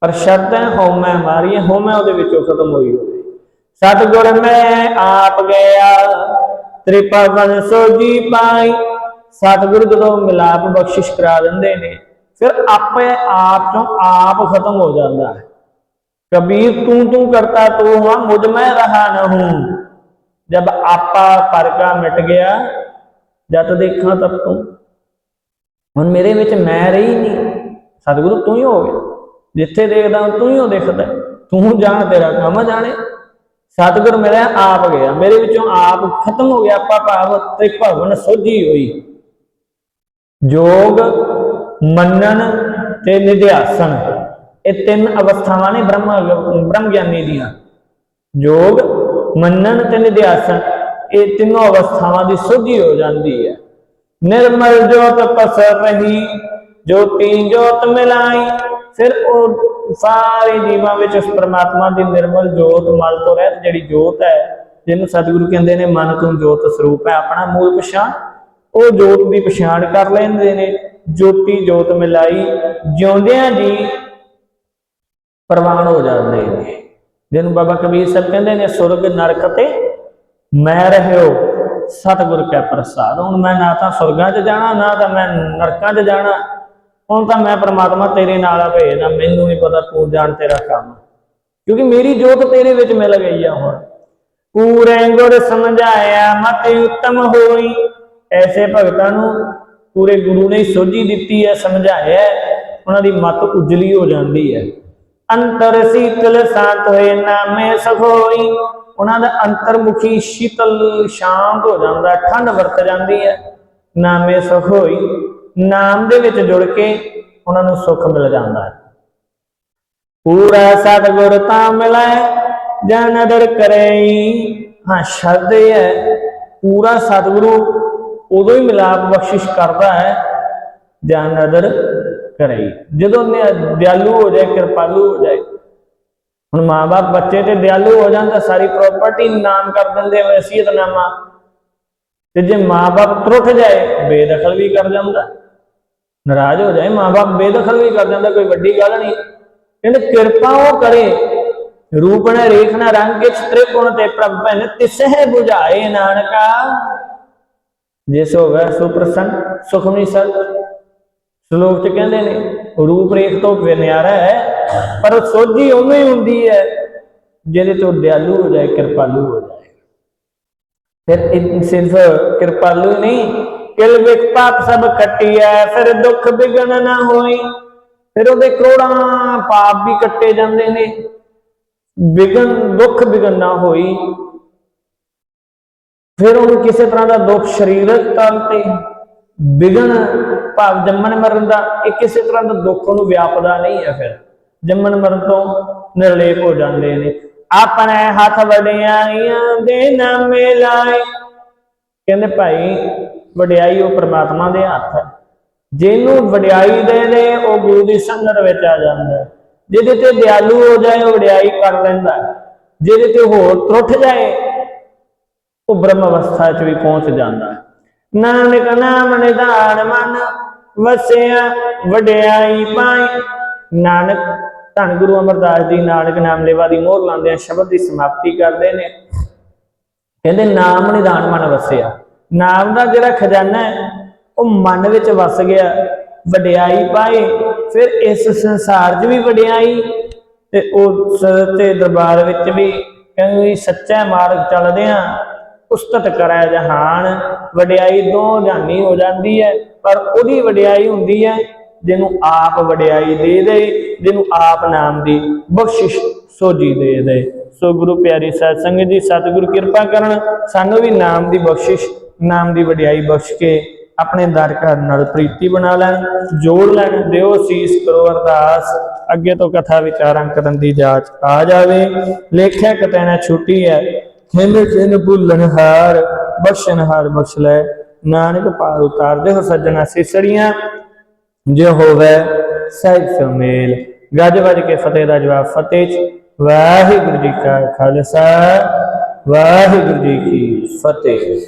ਪਰ ਸ਼ਰਤ ਹੈ, ਹਉਮੈ ਮਾਰੀ ਹਉਮੈ ਉਹਦੇ ਵਿੱਚੋਂ ਖਤਮ ਹੋਈ ਹੋਵੇ। ਸਤਿਗੁਰ ਮੈਂ ਆਪ ਗਿਆ ਤ੍ਰਿਪਵਨ ਸੋਜੀ ਪਾਈ। ਸਤਿਗੁਰੂ ਜਦੋਂ ਮਿਲਾਪ ਬਖਸ਼ਿਸ਼ ਕਰਾ ਦਿੰਦੇ ਨੇ, ਫਿਰ ਆਪੇ ਆਪ ਤੋਂ ਆਪ ਖਤਮ ਹੋ ਜਾਂਦਾ ਹੈ। ਕਬੀਰ ਤੂੰ ਤੂੰ ਕਰਤਾ ਤੂੰ ਹਾਂ, ਮੁਝ ਮੈਂ ਰਹਾ ਨਾ ਹੂੰ ਜਦ ਆਪਾ ਪਰਕਾ ਮਿਟ ਗਿਆ, ਜਦ ਦੇਖਾਂ ਤਬ ਤੂੰ। ਹੁਣ ਮੇਰੇ ਵਿੱਚ ਮੈਂ ਰਹੀ ਨਹੀਂ ਸਤਿਗੁਰੂ ਤੂੰ ਹੀ ਹੋ ਗਿਆ। ਜਿੱਥੇ ਦੇਖਦਾ ਤੂੰ ਹੀ ਹੋ ਦੇਖਦਾ। ਤੂੰ ਜਾਣ ਤੇਰਾ ਕੰਮ ਜਾਣੇ। ਸਤਿਗੁਰ ਮੇਰਾ ਆਪ ਗਿਆ, ਮੇਰੇ ਵਿੱਚੋਂ ਆਪ ਖਤਮ ਹੋ ਗਿਆ, ਆਪਾ ਭਾਵ ਤੇ ਭਵਨ ਸੋਝੀ ਹੋਈ। ਜੋਗ, ਮੰਨਣ ਤੇ ਨਿਧਿਆਸਨ, ਇਹ ਤਿੰਨ ਅਵਸਥਾਵਾਂ ਨੇ ਬ੍ਰਹਮ ਬ੍ਰਹਮ ਗਿਆਨੀ ਦੀਆਂ। ਜੋਗ, ਮੰਨਣ ਤੇ ਨਿਧਿਆਸਨ, ਇਹ ਤਿੰਨੋਂ ਅਵਸਥਾਵਾਂ ਦੀ ਸੋਝੀ ਹੋ ਜਾਂਦੀ ਹੈ। ਨਿਰਮਲ ਜੋਤ ਪਸਰ ਰਹੀ, ਜੋਤੀ ਜੋਤ ਮਿਲਾਈ, ਫਿਰ ਉਹ ਸਾਰੇ ਜੀਵਾਂ ਵਿੱਚ ਉਸ ਪ੍ਰਮਾਤਮਾ ਦੀ ਨਿਰਮਲ ਜੋਤ, ਮਲ ਤੋਂ ਰਹਿਤ ਜਿਹੜੀ ਜੋਤ ਹੈ, ਜਿਹਨੂੰ ਸਤਿਗੁਰੂ ਕਹਿੰਦੇ ਨੇ, ਮਨ ਤੋਂ ਜੋਤ ਸਰੂਪ ਹੈ, ਆਪਣਾ ਮੂਲ ਪਛਾਣ। ਉਹ ਜੋਤ ਦੀ ਪਛਾਣ ਕਰ ਲੈਂਦੇ ਨੇ। ਜੋਤੀ ਜੋਤ ਮਿਲਾਈ, ਜਿਉਂਦਿਆਂ ਜੀ ਪ੍ਰਵਾਨ ਹੋ ਜਾਂਦੇ ਨੇ। ਜਿਹਨੂੰ ਬਾਬਾ ਕਬੀਰ ਸਾਹਿਬ ਕਹਿੰਦੇ ਨੇ, ਸੁਰਗ, ਨਰਕ ਤੇ ਮੈਂ ਰਹਿਓ, ਸਤਿਗੁਰ ਕੈ ਪ੍ਰਸਾਦ। ਹੁਣ ਮੈਂ ਨਾ ਤਾਂ ਸੁਰਗਾਂ 'ਚ ਜਾਣਾ, ਨਾ ਤਾਂ ਮੈਂ ਨਰਕਾਂ 'ਚ ਜਾਣਾ। ਹੁਣ ਤਾਂ ਮੈਂ ਪ੍ਰਮਾਤਮਾ ਤੇਰੇ ਨਾਲ ਆ ਭੇਜਦਾ ਮੈਨੂੰ ਨਹੀਂ ਪਤਾ ਤੂੰ ਜਾਣ ਤੇਰਾ ਕੰਮ। ਕਿਉਂਕਿ ਮੇਰੀ ਜੋਤ ਤੇਰੇ ਵਿੱਚ ਮਿਲ ਗਈ ਆ ਹੁਣ। ਪੂਰੇ ਗੁਰ ਸਮਝਾਇਆ ਮਤਿ ਉੱਤਮ ਹੋਈ। ਐਸੇ ਭਗਤਾਂ ਨੂੰ ਪੂਰੇ ਗੁਰੂ ਨੇ ਸੋਝੀ ਦਿੱਤੀ ਹੈ ਸਮਝਾਇਆ ਉਹਨਾਂ ਦੀ ਮਤ ਉਜਲੀ ਹੋ ਜਾਂਦੀ ਹੈ। ਅੰਤਰ ਸੀਤਲ ਸ਼ਾਂਤ ਹੋਏ ਨਾਮੇ ਸਖੋਈ। ਉਹਨਾਂ ਦਾ ਅੰਤਰਮੁਖੀ ਸ਼ੀਤਲ ਸ਼ਾਂਤ ਹੋ ਜਾਂਦਾ ਹੈ, ਠੰਡ ਵਰਤ ਜਾਂਦੀ ਹੈ। ਨਾਮੇ ਸਖੋਈ। ਨਾਮ ਦੇ ਵਿੱਚ ਜੁੜ ਕੇ ਉਹਨਾਂ ਨੂੰ ਸੁੱਖ ਮਿਲ ਜਾਂਦਾ ਹੈ। ਪੂਰਾ ਸਤਿਗੁਰ ਤਾਂ ਮਿਲੈ ਜਨ ਦਰ ਕਰਈ। ਹਾਂ ਸ਼ਬਦ ਇਹ ਹੈ, ਪੂਰਾ ਸਤਿਗੁਰੂ ਉਦੋਂ ਹੀ ਮਿਲਾਪ ਬਖਸ਼ਿਸ਼ ਕਰਦਾ ਹੈ ਜਨ ਨਦਰ ਕਰਈ। ਜਦੋਂ ਦਿਆਲੂ ਹੋ ਜਾਏ, ਕਿਰਪਾਲੂ ਹੋ ਜਾਏ, ਹੁਣ ਮਾਂ-ਬਾਪ ਬੱਚੇ ਤੇ ਦਿਆਲੂ ਹੋ ਜਾਂਦਾ ਸਾਰੀ ਪ੍ਰਾਪਰਟੀ ਨਾਮ ਕਰ ਦਿੰਦੇ ਵਸੀਅਤਨਾਮਾ ਤੇ ਜੇ ਮਾਂ-ਬਾਪ ਤਰੁੱਠ ਜਾਏ, ਬੇਦਖਲ ਵੀ ਕਰ ਜਾਂਦਾ। ਨਾਰਾਜ਼ ਹੋ ਜਾਏ, ਮਾਂ-ਬਾਪ ਬੇਦਖਲ ਵੀ ਕਰ ਜਾਂਦਾ ਕੋਈ ਵੱਡੀ ਗੱਲ ਨਹੀਂ। ਕਹਿੰਦੇ, ਕਿਰਪਾ ਉਹ ਕਰੇ, ਰੂਪ ਨੇ, ਰੇਖ ਨਾ, ਰੰਗ ਕੇ ਤ੍ਰਿਕੁਣ ਤੇ ਪ੍ਰਭ ਭਨ ਤਿਸਹਿ 부ਝਾਏ ਨਾਨਕਾ। ਜਿਸ ਹੋਵੇ ਸੁਪ੍ਰਸੰਨ ਸੁਖਮਨੀ ਸਰ ਸ਼ਲੋਕ ਚ ਕਹਿੰਦੇ ਨੇ, ਰੂਪ ਰੇਖ ਤੋਂ ਨਿਆਰਾ ਹੈ, ਪਰ ਸੋਝੀ ਉਹਨੂੰ ਹੀ ਹੁੰਦੀ ਹੈ, ਜਿਹਦੇ ਤੋਂ ਦਿਆਲੂ ਹੋ ਜਾਏ, ਕਿਰਪਾਲੂ ਹੋ ਜਾਏ। ਫਿਰ ਸਿਰਫ ਕਿਰਪਾਲੂ ਨਹੀਂ ਕਿਲ ਵਿਕ ਪਾਪ ਸਭ ਕੱਟਿਆ ਫਿਰ ਦੁੱਖ ਬਿਗਨ ਨਾ ਹੋਈ। ਫਿਰ ਉਹਦੇ ਕਰੋੜਾਂ ਪਾਪ ਵੀ ਕੱਟੇ ਜਾਂਦੇ ਨੇ। ਬਿਗਨ ਦੁੱਖ ਬਿਗਨ ਨਾ ਹੋਈ। ਫਿਰ ਉਹਨੂੰ ਕਿਸੇ ਤਰ੍ਹਾਂ ਦਾ ਦੁੱਖ ਸਰੀਰਕ ਤਲ ਤੇ ਬਿਗਨ ਭਾਵ ਜੰਮਣ ਮਰਨ ਦਾ, ਇਹ ਕਿਸੇ ਤਰ੍ਹਾਂ ਦਾ ਦੁੱਖ ਉਹਨੂੰ ਵਿਆਪਦਾ ਨਹੀਂ ਹੈ ਫਿਰ। ਜੰਮਣ ਮਰਨ ਤੋਂ ਨਿਰਲੇਪ ਹੋ ਜਾਂਦੇ ਨੇ। ਆਪਣੇ ਹੱਥ ਵਡਿਆਈਆਂ ਦੇ ਨਾਮੇ ਲਾਏ। ਕਹਿੰਦੇ ਭਾਈ ਵਡਿਆਈ ਉਹ ਪ੍ਰਮਾਤਮਾ ਦੇ ਹੱਥ ਹੈ। ਜਿਹਨੂੰ ਵਡਿਆਈ ਦੇ ਨੇ ਉਹ ਗੁਰੂ ਦੀ ਸੰਗਤ ਵਿੱਚ ਆ ਜਾਂਦਾ ਜਿਹਦੇ ਤੇ ਦਿਆਲੂ ਹੋ ਜਾਏ, ਉਹ ਵਡਿਆਈ ਕਰ ਲੈਂਦਾ ਜਿਹਦੇ ਤੇ ਹੋਰ ਤਰੁੱਠ ਜਾਏ, ਉਹ ਬ੍ਰਹਮ ਅਵਸਥਾ 'ਚ ਵੀ ਪਹੁੰਚ ਜਾਂਦਾ ਨਾਨਕ ਨਾਮ ਨਿਧਾਨ ਮਨ ਵਸਿਆ, ਵਡਿਆਈ ਪਾਈ। ਨਾਨਕ, ਧੰਨ ਗੁਰੂ ਅਮਰਦਾਸ ਜੀ ਨਾਨਕ ਨਾਮ ਲੈਵਾ ਦੀ ਮੋਹਰ ਲਾਉਂਦੇ ਆ ਸ਼ਬਦ ਦੀ ਸਮਾਪਤੀ ਕਰਦੇ ਨੇ। ਕਹਿੰਦੇ, ਨਾਮ ਨਿਧਾਨ ਮਨ ਵਸਿਆ। ਨਾਮ ਦਾ ਜਿਹੜਾ ਖਜ਼ਾਨਾ ਹੈ, ਉਹ ਮਨ ਵਿੱਚ ਵਸ ਗਿਆ, ਵਡਿਆਈ ਪਾਏ, ਫਿਰ ਇਸ ਸੰਸਾਰ 'ਚ ਵੀ ਵਡਿਆਈ ਤੇ ਉਸ ਤੇ ਦਰਬਾਰ ਵਿੱਚ ਵੀ ਕਹਿੰਦੇ ਸੱਚਾ ਮਾਰਗ ਚੱਲਦੇ ਆ ਉਸਤਤ ਕਰੈ ਜਹਾਨ, ਵਡਿਆਈ ਦੋ ਜਾਨੀ ਹੋ ਜਾਂਦੀ ਹੈ, ਪਰ ਉਹਦੀ ਵਡਿਆਈ ਹੁੰਦੀ ਹੈ, ਜਿਹਨੂੰ ਆਪ ਵਡਿਆਈ ਦੇ ਦੇ, ਜਿਹਨੂੰ ਆਪ ਨਾਮ ਦੀ ਬਖਸ਼ਿਸ਼ ਸੋਜੀ ਦੇ ਦੇ। ਸੋ ਗੁਰੂ ਪਿਆਰੀ ਸਾਧ ਸੰਗਤ ਜੀ, ਸਤਿਗੁਰੂ ਕਿਰਪਾ ਕਰਨ, ਸਾਨੂੰ ਵੀ ਨਾਮ ਦੀ ਬਖਸ਼ਿਸ਼ ਨਾਮ ਦੀ ਵਡਿਆਈ ਬਖਸ਼ ਕੇ ਆਪਣੇ ਦਰ ਘਰ ਨਾਲ ਪ੍ਰੀਤੀ ਬਣਾ ਲੈਣ, ਜੋੜ ਲੈਣ, ਦਿਓ ਸੀਸ, ਕਰੋ ਅਰਦਾਸ। ਅੱਗੇ ਤੋਂ ਕਥਾ ਵਿਚਾਰਾਂ ਕਰਨ ਦੀ ਜਾਚ ਆ ਜਾਵੇ। ਲੇਖਿਆ ਕਿਤੇ ਨਾ ਛੁੱਟੀ ਹੈ। ਖਿੰਨ ਖਿੰਨ ਭੁੱਲਣ ਹਾਰ, ਬਖਸ਼ਣ ਹਾਰ ਬਖਸ਼ ਲੈ। ਨਾਨਕ ਪਾਰ ਉਤਾਰਦੇ ਹੋ ਸੱਜਣਾ ਸਿਸੜੀਆਂ, ਜੇ ਹੋਵੇ ਸਹਿਜ ਸੁਮੇਲ। ਗੱਜ ਵੱਜ ਕੇ ਫਤਿਹ ਦਾ ਜਵਾਬ ਫਤਿਹ ਚ। ਵਾਹਿਗੁਰੂ ਜੀ ਕਾ ਖਾਲਸਾ, ਵਾਹਿਗੁਰੂ ਜੀ ਕੀ ਫਤਿਹ।